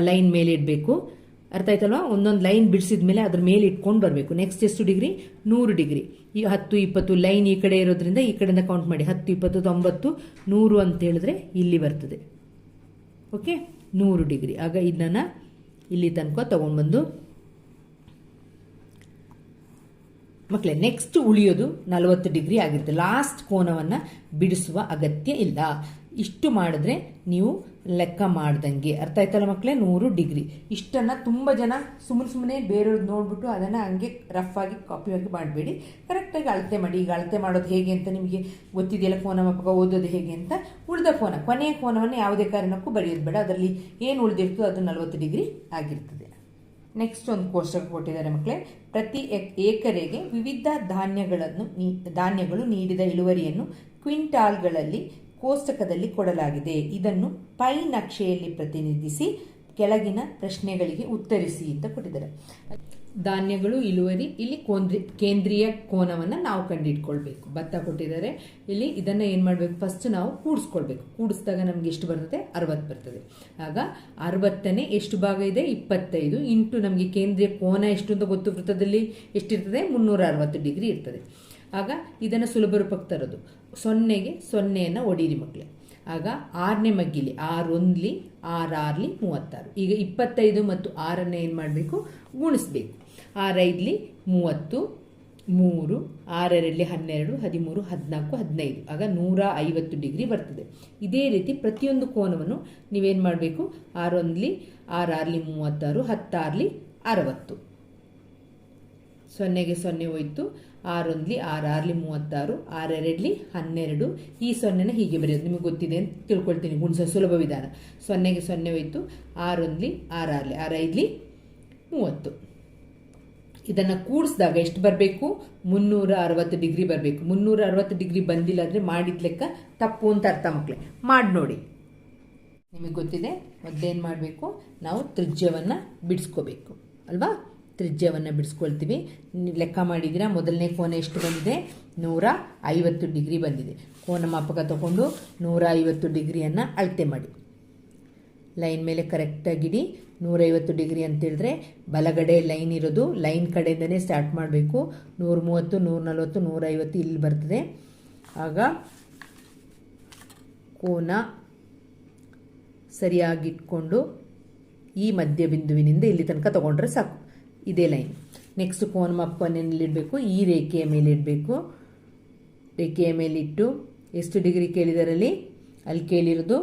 ಲೈನ್ ಮೇಲೆ ಇಡಬೇಕು ಅರ್ಥ ಆಯ್ತಲ್ವಾ? ಒಂದೊಂದು ಲೈನ್ ಬಿಡಿಸಿದ ಮೇಲೆ ಅದ್ರ ಮೇಲೆ ಇಟ್ಕೊಂಡು ಬರಬೇಕು. ನೆಕ್ಸ್ಟ್ ಎಷ್ಟು ಡಿಗ್ರಿ? ನೂರು ಡಿಗ್ರಿ. ಈ ಹತ್ತು, ಇಪ್ಪತ್ತು ಲೈನ್ ಈ ಕಡೆ ಇರೋದ್ರಿಂದ ಈ ಕಡೆಯಿಂದ ಕೌಂಟ್ ಮಾಡಿ. ಹತ್ತು, ಇಪ್ಪತ್ತು, ತೊಂಬತ್ತು, ನೂರು ಅಂತ ಹೇಳಿದ್ರೆ ಇಲ್ಲಿ ಬರ್ತದೆ. ಓಕೆ ನೂರು ಡಿಗ್ರಿ. ಆಗ ಇದನ್ನು ಇಲ್ಲಿ ತನಕ ತೊಗೊಂಡ್ಬಂದು ಮಕ್ಕಳೇ ನೆಕ್ಸ್ಟ್ ಉಳಿಯೋದು ನಲವತ್ತು ಡಿಗ್ರಿ ಆಗಿರುತ್ತೆ. ಲಾಸ್ಟ್ ಕೋನವನ್ನು ಬಿಡಿಸುವ ಅಗತ್ಯ ಇಲ್ಲ. ಇಷ್ಟು ಮಾಡಿದ್ರೆ ನೀವು ಲೆಕ್ಕ ಮಾಡ್ದಂಗೆ. ಅರ್ಥ ಆಯ್ತಲ್ಲ ಮಕ್ಕಳೇ ನೂರು ಡಿಗ್ರಿ. ಇಷ್ಟನ್ನು ತುಂಬ ಜನ ಸುಮ್ಮನೆ ಸುಮ್ಮನೆ ಬೇರೆಯವ್ರದ್ದು ನೋಡ್ಬಿಟ್ಟು ಅದನ್ನು ಹಂಗೆ ರಫ್ ಆಗಿ ಕಾಪಿ ಆಗಿ ಮಾಡಬೇಡಿ. ಕರೆಕ್ಟಾಗಿ ಅಳತೆ ಮಾಡಿ. ಈಗ ಅಳತೆ ಮಾಡೋದು ಹೇಗೆ ಅಂತ ನಿಮಗೆ ಗೊತ್ತಿದೆಯಲ್ಲ? ಫೋನ ಮಾಪಕ ಓದೋದು ಹೇಗೆ ಅಂತ. ಉಳಿದ ಫೋನ ಕೊನೆಯ ಫೋನವನ್ನು ಯಾವುದೇ ಕಾರಣಕ್ಕೂ ಬರೆಯೋದು ಬೇಡ. ಅದರಲ್ಲಿ ಏನು ಉಳಿದಿರ್ತೋ ಅದು ನಲವತ್ತು ಡಿಗ್ರಿ ಆಗಿರ್ತದೆ. ನೆಕ್ಸ್ಟ್ ಒಂದು ಕೋಷ್ಟಕ ಕೊಟ್ಟಿದ್ದಾರೆ ಮಕ್ಕಳೇ ಪ್ರತಿ ಏಕರೆಗೆ ವಿವಿಧ ಧಾನ್ಯಗಳನ್ನು ನೀ- ಧಾನ್ಯಗಳು ನೀಡಿದ ಇಳುವರಿಯನ್ನು ಕ್ವಿಂಟಾಲ್ಗಳಲ್ಲಿ ಕೋಷ್ಟಕದಲ್ಲಿ ಕೊಡಲಾಗಿದೆ. ಇದನ್ನು ಪೈ ನಕ್ಷೆಯಲ್ಲಿ ಪ್ರತಿನಿಧಿಸಿ ಕೆಳಗಿನ ಪ್ರಶ್ನೆಗಳಿಗೆ ಉತ್ತರಿಸಿ ಅಂತ ಕೊಟ್ಟಿದ್ದಾರೆ. ಧಾನ್ಯಗಳು ಇಳುವರಿ, ಇಲ್ಲಿ ಕೋಂದ್ರಿ, ಕೇಂದ್ರೀಯ ಕೋನವನ್ನು ನಾವು ಕಂಡಿಟ್ಕೊಳ್ಬೇಕು. ಭತ್ತ ಕೊಟ್ಟಿದ್ದಾರೆ. ಇಲ್ಲಿ ಇದನ್ನು ಏನು ಮಾಡಬೇಕು? ಫಸ್ಟ್ ನಾವು ಕೂಡಿಸ್ಕೊಳ್ಬೇಕು. ಕೂಡಿಸಿದಾಗ ನಮ್ಗೆ ಎಷ್ಟು ಬರ್ತದೆ? ಅರವತ್ತು ಬರ್ತದೆ. ಆಗ ಅರವತ್ತನೇ ಎಷ್ಟು ಭಾಗ ಇದೆ? ಇಪ್ಪತ್ತೈದು. ಇಂಟು ನಮಗೆ ಕೇಂದ್ರೀಯ ಕೋನ ಎಷ್ಟು ಅಂತ ಗೊತ್ತು ವೃತ್ತದಲ್ಲಿ ಎಷ್ಟಿರ್ತದೆ? ಮುನ್ನೂರ ಅರವತ್ತು ಡಿಗ್ರಿ ಇರ್ತದೆ. ಆಗ ಇದನ್ನು ಸುಲಭ ರೂಪಕ್ಕೆ ತರೋದು. ಸೊನ್ನೆಗೆ ಸೊನ್ನೆಯನ್ನು ಒಡೀರಿ ಮಕ್ಕಳೇ ಆಗ ಆರನೇ ಮಗ್ಗಿಲಿ, ಆರೊಂದ್ಲಿ, ಆರಾರ್ಲಿ, ಮೂವತ್ತಾರು. ಈಗ ಇಪ್ಪತ್ತೈದು ಮತ್ತು ಆರನ್ನು ಏನು ಮಾಡಬೇಕು? ಗುಣಿಸ್ಬೇಕು. ಆರೈದ್ಲಿ ಮೂವತ್ತು, ಮೂರು, ಆರರಲ್ಲಿ ಹನ್ನೆರಡು, ಹದಿಮೂರು, ಹದಿನಾಲ್ಕು, ಹದಿನೈದು. ಆಗ ನೂರ ಐವತ್ತು ಡಿಗ್ರಿ ಬರ್ತದೆ. ಇದೇ ರೀತಿ ಪ್ರತಿಯೊಂದು ಕೋನವನ್ನು ನೀವೇನು ಮಾಡಬೇಕು? ಆರೊಂದ್ಲಿ, ಆರಾರ್ಲಿ ಮೂವತ್ತಾರು, ಹತ್ತಾರ್ಲಿ ಅರವತ್ತು. ಸೊನ್ನೆಗೆ ಸೊನ್ನೆ ಹೋಯ್ತು. ಆರೊಂದ್ಲಿ ಆರಾರ್ಲಿ ಮೂವತ್ತಾರು, ಆರೆರಡ್ಲಿ ಹನ್ನೆರಡು. ಈ ಸೊನ್ನೆನ ಹೀಗೆ ಬರೆಯೋದು. ನಿಮಗೆ ಗೊತ್ತಿದೆ ಅಂತ ತಿಳ್ಕೊಳ್ತೀನಿ. ಗುಣಿಸೋ ಸುಲಭ ವಿಧಾನ. ಸೊನ್ನೆಗೆ ಸೊನ್ನೆ ಹೋಯಿತು. ಆರೊಂದ್ಲಿ ಆರಾರ್ಲಿ ಆರೈದ್ಲಿ ಮೂವತ್ತು. ಇದನ್ನು ಕೂಡಿಸಿದಾಗ ಎಷ್ಟು ಬರಬೇಕು? ಮುನ್ನೂರ ಅರವತ್ತು ಡಿಗ್ರಿ ಬರಬೇಕು. ಮುನ್ನೂರ ಅರವತ್ತು ಡಿಗ್ರಿ ಬಂದಿಲ್ಲ ಅಂದರೆ ಮಾಡಿದ ಲೆಕ್ಕ ತಪ್ಪು ಅಂತ ಅರ್ಥ ಮಕ್ಕಳೇ ಮಾಡಿ ನೋಡಿ. ನಿಮಗೆ ಗೊತ್ತಿದೆ? ಮೊದಲೇನು ಮಾಡಬೇಕು? ನಾವು ತ್ರಿಜ್ಯವನ್ನು ಬಿಡಿಸ್ಕೋಬೇಕು. ಅಲ್ವಾ? ತ್ರಿಜ್ಯವನ್ನು ಬಿಡಿಸ್ಕೊಳ್ತೀವಿ. ಲೆಕ್ಕ ಮಾಡಿದ್ದೀರಾ? ಮೊದಲನೇ ಕೋನ ಎಷ್ಟು ಬಂದಿದೆ? ನೂರ ಐವತ್ತು ಡಿಗ್ರಿ ಬಂದಿದೆ. ಕೋನ ಮಾಪಕ ತಗೊಂಡು ನೂರ ಐವತ್ತು ಡಿಗ್ರಿಯನ್ನು ಅಳತೆ ಮಾಡಿ. ಲೈನ್ ಮೇಲೆ ಕರೆಕ್ಟಾಗಿಡಿ ನೂರೈವತ್ತು ಡಿಗ್ರಿ ಅಂತೇಳಿದ್ರೆ ಬಲಗಡೆ ಲೈನ್ ಇರೋದು, ಲೈನ್ ಕಡೆಯಿಂದನೇ ಸ್ಟಾರ್ಟ್ ಮಾಡಬೇಕು. ನೂರ ಮೂವತ್ತು, ನೂರ ನಲ್ವತ್ತು ನೂರೈವತ್ತು ಇಲ್ಲಿ ಬರ್ತದೆ. ಆಗ ಕೋನ ಸರಿಯಾಗಿಟ್ಕೊಂಡು ಈ ಮಧ್ಯ ಬಿಂದುವಿನಿಂದ ಇಲ್ಲಿ ತನಕ ತಗೊಂಡ್ರೆ ಸಾಕು. ಇದೇ ಲೈನ್ ನೆಕ್ಸ್ಟ್ ಕೋನ ಇಡಬೇಕು? ಈ ರೇಖೆಯ ಮೇಲೆ ಇಡಬೇಕು. ರೇಖೆಯ ಮೇಲಿಟ್ಟು ಎಷ್ಟು ಡಿಗ್ರಿ ಕೇಳಿದರಲ್ಲಿ? ಅಲ್ಲಿ ಕೇಳಿರೋದು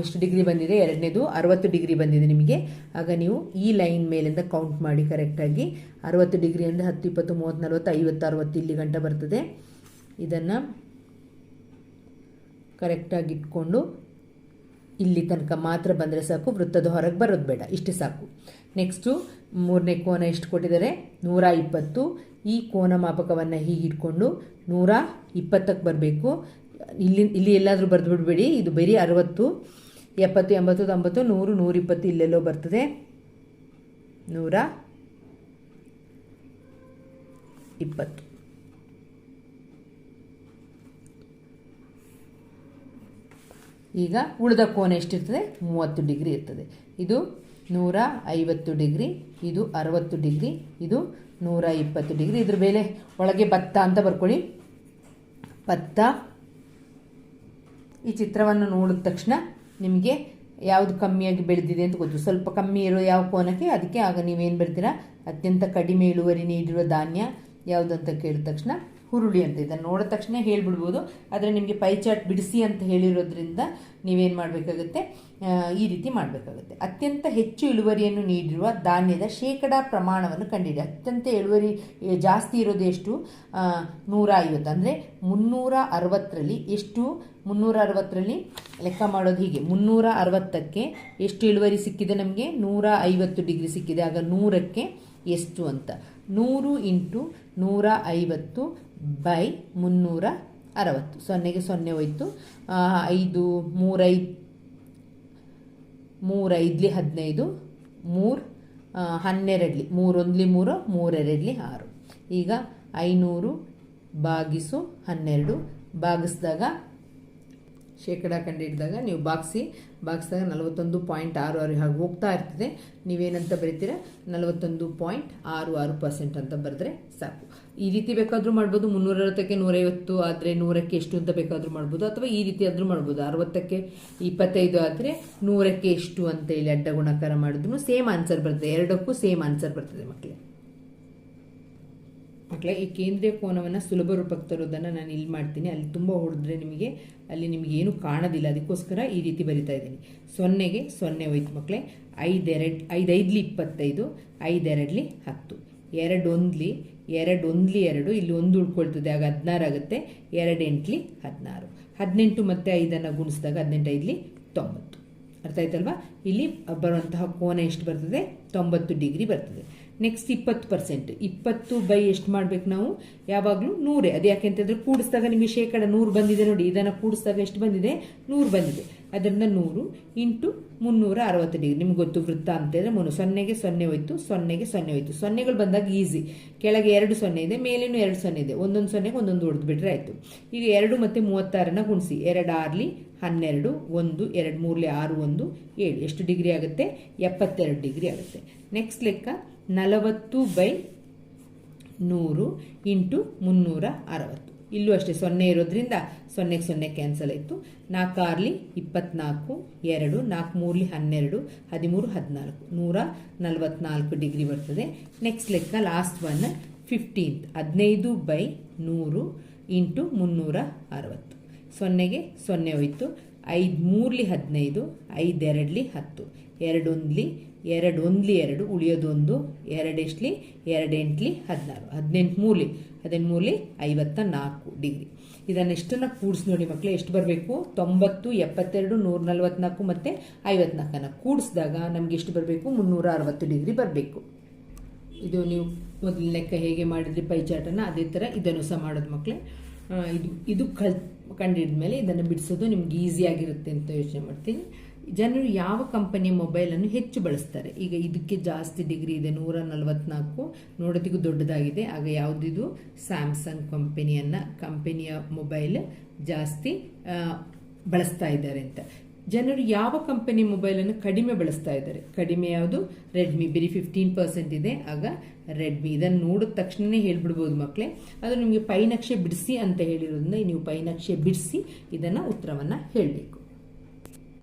ಎಷ್ಟು ಡಿಗ್ರಿ ಬಂದಿದೆ? ಎರಡನೇದು ಅರವತ್ತು ಡಿಗ್ರಿ ಬಂದಿದೆ ನಿಮಗೆ. ಆಗ ನೀವು ಈ ಲೈನ್ ಮೇಲಿಂದ ಕೌಂಟ್ ಮಾಡಿ ಕರೆಕ್ಟಾಗಿ ಅರವತ್ತು ಡಿಗ್ರಿ ಅಂದರೆ ಹತ್ತು, ಇಪ್ಪತ್ತು, ಮೂವತ್ತು, ನಲವತ್ತು, ಐವತ್ತು, ಅರವತ್ತು ಇಲ್ಲಿ ಗಂಟ ಬರ್ತದೆ. ಇದನ್ನು ಕರೆಕ್ಟಾಗಿ ಇಟ್ಕೊಂಡು ಇಲ್ಲಿ ತನಕ ಮಾತ್ರ ಬಂದರೆ ಸಾಕು. ವೃತ್ತದ ಹೊರಗೆ ಬರೋದು ಬೇಡ. ಇಷ್ಟೇ ಸಾಕು. ನೆಕ್ಸ್ಟು ಮೂರನೇ ಕೋನ ಎಷ್ಟು ಕೊಟ್ಟಿದ್ದಾರೆ? ನೂರ ಇಪ್ಪತ್ತು. ಈ ಕೋನ ಮಾಪಕವನ್ನು ಹೀಗೆ ಇಟ್ಕೊಂಡು ನೂರ ಇಪ್ಪತ್ತಕ್ಕೆ ಬರಬೇಕು. ಇಲ್ಲಿ ಇಲ್ಲಿ ಎಲ್ಲಾದರೂ ಬರೆದು ಬಿಡಬೇಡಿ ಇದು ಬರೀ ಅರವತ್ತು, ಎಪ್ಪತ್ತು, ಎಂಬತ್ತು, ತೊಂಬತ್ತು, ನೂರು, ನೂರಿಪ್ಪತ್ತು ಇಲ್ಲೆಲ್ಲೋ ಬರ್ತದೆ. ನೂರ ಇಪ್ಪತ್ತು. ಈಗ ಉಳಿದ ಕೋನ ಎಷ್ಟಿರ್ತದೆ? ಮೂವತ್ತು ಡಿಗ್ರಿ ಇರ್ತದೆ. ಇದು ನೂರ ಐವತ್ತು ಡಿಗ್ರಿ, ಇದು ಅರವತ್ತು ಡಿಗ್ರಿ, ಇದು ನೂರ ಇಪ್ಪತ್ತು ಡಿಗ್ರಿ. ಇದ್ರ ಮೇಲೆ ಒಳಗೆ ಭತ್ತ ಅಂತ ಬರ್ಕೊಳ್ಳಿ. ಭತ್ತ ಈ ಚಿತ್ರವನ್ನು ನೋಡಿದ ತಕ್ಷಣ ನಿಮಗೆ ಯಾವುದು ಕಮ್ಮಿಯಾಗಿ ಬೆಳೆದಿದೆ ಅಂತ ಗೊತ್ತು. ಸ್ವಲ್ಪ ಕಮ್ಮಿ ಇರೋ ಯಾವ ಕೋನಕ್ಕೆ ಅದಕ್ಕೆ ಆಗ ನೀವೇನು ಬರ್ತೀರಾ ಅತ್ಯಂತ ಕಡಿಮೆ ಇಳುವರಿ ನೀಡಿರುವ ಧಾನ್ಯ ಯಾವುದು ಅಂತ ಕೇಳಿದ ತಕ್ಷಣ ಹುರುಳಿ ಅಂತ. ಇದನ್ನು ನೋಡಿದ ತಕ್ಷಣ ಹೇಳ್ಬಿಡ್ಬೋದು. ಆದರೆ ನಿಮಗೆ ಪೈ ಚಾರ್ಟ್ ಬಿಡಿಸಿ ಅಂತ ಹೇಳಿರೋದ್ರಿಂದ ನೀವೇನು ಮಾಡಬೇಕಾಗುತ್ತೆ? ಈ ರೀತಿ ಮಾಡಬೇಕಾಗುತ್ತೆ. ಅತ್ಯಂತ ಹೆಚ್ಚು ಇಳುವರಿಯನ್ನು ನೀಡಿರುವ ಧಾನ್ಯದ ಶೇಕಡಾ ಪ್ರಮಾಣವನ್ನು ಕಂಡಿಡಿ. ಅತ್ಯಂತ ಇಳುವರಿ ಜಾಸ್ತಿ ಇರೋದು ಎಷ್ಟು? ನೂರ ಐವತ್ತು ಅಂದರೆ ಮುನ್ನೂರ ಅರವತ್ತರಲ್ಲಿ ಎಷ್ಟು? ಮುನ್ನೂರ ಅರವತ್ತರಲ್ಲಿ ಲೆಕ್ಕ ಮಾಡೋದು ಹೀಗೆ. ಮುನ್ನೂರ ಅರವತ್ತಕ್ಕೆ ಎಷ್ಟು ಇಳುವರಿ ಸಿಕ್ಕಿದೆ ನಮಗೆ? ನೂರ ಐವತ್ತು ಡಿಗ್ರಿ ಸಿಕ್ಕಿದೆ. ಆಗ ನೂರಕ್ಕೆ ಎಷ್ಟು ಅಂತ. ನೂರು ಇಂಟು ನೂರ ಐವತ್ತು ಬೈ ಮುನ್ನೂರ ಅರವತ್ತು. ಸೊನ್ನೆಗೆ ಸೊನ್ನೆ ಹೋಯ್ತು. ಐದು ಮೂರೈದು ಮೂರೈದ್ಲಿ ಹದಿನೈದು, ಮೂರು ಹನ್ನೆರಡ್ಲಿ. ಮೂರೊಂದ್ಲಿ ಮೂರು, ಮೂರೆರಡ್ಲಿ ಆರು. ಈಗ ಐನೂರು ಬಾಗಿಸು ಹನ್ನೆರಡು. ಬಾಗಿಸಿದಾಗ ಶೇಕಡ ಕಂಡುಹಿಡಿದಾಗ ನೀವು ಬಾಕ್ಸಿ ಬಾಕ್ಸ್ದಾಗ ನಲವತ್ತೊಂದು ಪಾಯಿಂಟ್ ಆರು ಆರು ಹಾಗೆ ಹೋಗ್ತಾ ಇರ್ತದೆ. ನೀವೇನಂತ ಬರೀತೀರ? ನಲವತ್ತೊಂದು ಪಾಯಿಂಟ್ ಆರು ಆರು ಪರ್ಸೆಂಟ್ ಅಂತ ಬರೆದ್ರೆ ಸಾಕು. ಈ ರೀತಿ ಬೇಕಾದರೂ ಮಾಡ್ಬೋದು. ಮುನ್ನೂರ ಅರವತ್ತಕ್ಕೆ ನೂರೈವತ್ತು ಆದರೆ ನೂರಕ್ಕೆ ಎಷ್ಟು ಅಂತ ಬೇಕಾದರೂ ಮಾಡ್ಬೋದು. ಅಥವಾ ಈ ರೀತಿ ಆದರೂ ಮಾಡ್ಬೋದು. ಅರವತ್ತಕ್ಕೆ ಇಪ್ಪತ್ತೈದು ಆದರೆ ನೂರಕ್ಕೆ ಎಷ್ಟು ಅಂತ ಹೇಳಿ ಅಡ್ಡ ಗುಣಾಕಾರ ಮಾಡಿದ್ರು. ಸೇಮ್ ಆನ್ಸರ್ ಬರ್ತದೆ. ಎರಡಕ್ಕೂ ಸೇಮ್ ಆನ್ಸರ್ ಬರ್ತದೆ ಮಕ್ಕಳೇ ಮಕ್ಕಳೇ ಈ ಕೇಂದ್ರೀಯ ಕೋನವನ್ನು ಸುಲಭ ರೂಪಕ್ಕೆ ತರೋದನ್ನು ನಾನು ಇಲ್ಲಿ ಮಾಡ್ತೀನಿ. ಅಲ್ಲಿ ತುಂಬ ಹೊಡೆದ್ರೆ ನಿಮಗೆ, ಅಲ್ಲಿ ನಿಮಗೆ ಏನು ಕಾಣೋದಿಲ್ಲ. ಅದಕ್ಕೋಸ್ಕರ ಈ ರೀತಿ ಬರಿತಾ ಇದ್ದೀನಿ. ಸೊನ್ನೆಗೆ ಸೊನ್ನೆ ಹೋಯ್ತು ಮಕ್ಕಳೇ ಐದೆರಡು, ಐದೈದ್ಲಿ ಇಪ್ಪತ್ತೈದು, ಐದೆರಡ್ಲಿ ಹತ್ತು. ಎರಡು ಒಂದ್ಲಿ ಎರಡು. ಒಂದ್ಲಿ ಎರಡು ಇಲ್ಲಿ ಒಂದು ಉಳ್ಕೊಳ್ತದೆ, ಆಗ ಹದಿನಾರು ಆಗುತ್ತೆ. ಎರಡು ಎಂಟ್ಲಿ ಹದಿನಾರು. ಹದಿನೆಂಟು ಮತ್ತು ಐದನ್ನು ಗುಣಿಸಿದಾಗ ಹದಿನೆಂಟು ಐದ್ಲಿ ತೊಂಬತ್ತು. ಅರ್ಥ ಆಯ್ತಲ್ವಾ? ಇಲ್ಲಿ ಬರುವಂತಹ ಕೋನ ಎಷ್ಟು ಬರ್ತದೆ? ತೊಂಬತ್ತು ಡಿಗ್ರಿ ಬರ್ತದೆ. ನೆಕ್ಸ್ಟ್ ಇಪ್ಪತ್ತು ಪರ್ಸೆಂಟ್ ಇಪ್ಪತ್ತು ಬೈ ಎಷ್ಟು ಮಾಡ್ಬೇಕು ನಾವು? ಯಾವಾಗಲೂ ನೂರೇ. ಅದು ಯಾಕೆ ಅಂತಂದ್ರೆ ಕೂಡಿಸಿದಾಗ ನಿಮಗೆ ಶೇಕಡ ನೂರು ಬಂದಿದೆ ನೋಡಿ. ಇದನ್ನು ಕೂಡಿಸಿದಾಗ ಎಷ್ಟು ಬಂದಿದೆ? ನೂರು ಬಂದಿದೆ. ಅದರಿಂದ ನೂರು ಇಂಟು ಮುನ್ನೂರ ಅರವತ್ತು ಡಿಗ್ರಿ. ನಿಮ್ಗೆ ಗೊತ್ತು ವೃತ್ತ ಅಂತಂದ್ರೆ ಮುನ್ನು ಸೊನ್ನೆಗೆ ಸೊನ್ನೆ ಹೋಯ್ತು, ಸೊನ್ನೆಗೆ ಸೊನ್ನೆ ಹೋಯ್ತು. ಸೊನ್ನೆಗಳು ಬಂದಾಗ ಈಸಿ. ಕೆಳಗೆ ಎರಡು ಸೊನ್ನೆ ಇದೆ, ಮೇಲೇನು ಎರಡು ಸೊನ್ನೆ ಇದೆ. ಒಂದೊಂದು ಸೊನ್ನೆಗೆ ಒಂದೊಂದು ಹೊಡೆದು ಬಿಟ್ರೆ ಆಯಿತು. ಈಗ ಎರಡು ಮತ್ತು ಮೂವತ್ತಾರನ್ನು ಗುಣಿಸಿ. ಎರಡು ಆರ್ಲಿ ಹನ್ನೆರಡು, ಒಂದು, ಎರಡು, ಮೂರಲಿ ಆರು, ಒಂದು, ಏಳು. ಎಷ್ಟು ಡಿಗ್ರಿ ಆಗುತ್ತೆ? ಎಪ್ಪತ್ತೆರಡು ಡಿಗ್ರಿ ಆಗುತ್ತೆ. ನೆಕ್ಸ್ಟ್ ಲೆಕ್ಕ ನಲವತ್ತು ಬೈ ನೂರು ಇಂಟು ಮುನ್ನೂರ ಅರವತ್ತು. ಇಲ್ಲೂ ಅಷ್ಟೇ ಸೊನ್ನೆ ಇರೋದ್ರಿಂದ ಸೊನ್ನೆಗೆ ಸೊನ್ನೆ ಕ್ಯಾನ್ಸಲ್ ಆಯಿತು. ನಾಲ್ಕು ಆರ್ಲಿ ಇಪ್ಪತ್ನಾಲ್ಕು, ಎರಡು, ನಾಲ್ಕು ಮೂರ್ಲಿ ಹನ್ನೆರಡು, ಹದಿಮೂರು, ಹದಿನಾಲ್ಕು. ನೂರ ನಲವತ್ನಾಲ್ಕು ಡಿಗ್ರಿ ಬರ್ತದೆ. ನೆಕ್ಸ್ಟ್ ಲೆಕ್ಕ ಲಾಸ್ಟ್ ಒನ್ ಫಿಫ್ಟೀನ್ತ್ ಹದಿನೈದು ಬೈ ನೂರು ಇಂಟು ಮುನ್ನೂರ ಅರವತ್ತು. ಸೊನ್ನೆಗೆ ಸೊನ್ನೆ ಹೋಯ್ತು. ಐದು ಮೂರ್ಲಿ ಹದಿನೈದು, ಐದೆರಡ್ಲಿ ಹತ್ತು. ಎರಡೊಂದ್ಲಿ ಎರಡು ಒಂದ್ಲಿ ಎರಡು ಉಳಿಯೋದೊಂದು ಎರಡೆಷ್ಟ್ಲಿ ಎರಡೆಂಟ್ಲಿ ಹದಿನಾರು. ಹದಿನೆಂಟು ಮೂಲಿ ಹದಿನೆಂಟು ಮೂಲಿ ಐವತ್ತ ನಾಲ್ಕು ಡಿಗ್ರಿ. ಇದನ್ನು ಎಷ್ಟನ್ನು ಕೂಡಿಸಿ ನೋಡಿ ಮಕ್ಕಳೇ ಎಷ್ಟು ಬರಬೇಕು? ತೊಂಬತ್ತು, ಎಪ್ಪತ್ತೆರಡು, ನೂರ ನಲ್ವತ್ನಾಲ್ಕು ಮತ್ತು ಐವತ್ನಾಲ್ಕನ್ನು. ಕೂಡಿಸಿದಾಗ ನಮಗೆ ಎಷ್ಟು ಬರಬೇಕು? ಮುನ್ನೂರ ಅರವತ್ತು ಡಿಗ್ರಿ ಬರಬೇಕು. ಇದು ನೀವು ಮೊದಲು ಲೆಕ್ಕ ಹೇಗೆ ಮಾಡಿದ್ರಿ ಪೈ ಚಾಟನ್ನು ಅದೇ ಥರ ಇದನ್ನು ಸಹ ಮಾಡೋದು ಮಕ್ಕಳೇ ಇದು ಇದು ಕಲ್ ಕಂಡಿಡಿದ ಮೇಲೆ ಇದನ್ನು ಬಿಡಿಸೋದು ನಿಮ್ಗೆ ಈಸಿಯಾಗಿರುತ್ತೆ ಅಂತ ಯೋಚನೆ ಮಾಡ್ತೀನಿ. ಜನರು ಯಾವ ಕಂಪನಿಯ ಮೊಬೈಲನ್ನು ಹೆಚ್ಚು ಬಳಸ್ತಾರೆ? ಈಗ ಇದಕ್ಕೆ ಜಾಸ್ತಿ ಡಿಗ್ರಿ ಇದೆ, ನೂರ ನಲವತ್ನಾಲ್ಕು. ನೋಡೋದಿಗೂ ದೊಡ್ಡದಾಗಿದೆ. ಆಗ ಯಾವುದಿದು? ಸ್ಯಾಮ್ಸಂಗ್ ಕಂಪನಿಯನ್ನ ಕಂಪನಿಯ ಮೊಬೈಲ್ ಜಾಸ್ತಿ ಬಳಸ್ತಾ ಇದ್ದಾರೆ ಅಂತ. ಜನರು ಯಾವ ಕಂಪನಿ ಮೊಬೈಲನ್ನು ಕಡಿಮೆ ಬಳಸ್ತಾ ಇದ್ದಾರೆ? ಕಡಿಮೆ ಯಾವುದು? ರೆಡ್ಮಿ ಬರೀ ಫಿಫ್ಟೀನ್ ಪರ್ಸೆಂಟ್ ಇದೆ. ಆಗ ರೆಡ್ಮಿ ಇದನ್ನು ನೋಡಿದ ತಕ್ಷಣವೇ ಹೇಳ್ಬಿಡ್ಬೋದು ಮಕ್ಕಳೇ ಅದು ನಿಮಗೆ ಪೈನಕ್ಷೆ ಬಿಡಿಸಿ ಅಂತ ಹೇಳಿರೋದ್ರಿಂದ ನೀವು ಪೈನಕ್ಷೆ ಬಿಡಿಸಿ ಇದನ್ನು ಉತ್ತರವನ್ನು ಹೇಳಬೇಕು.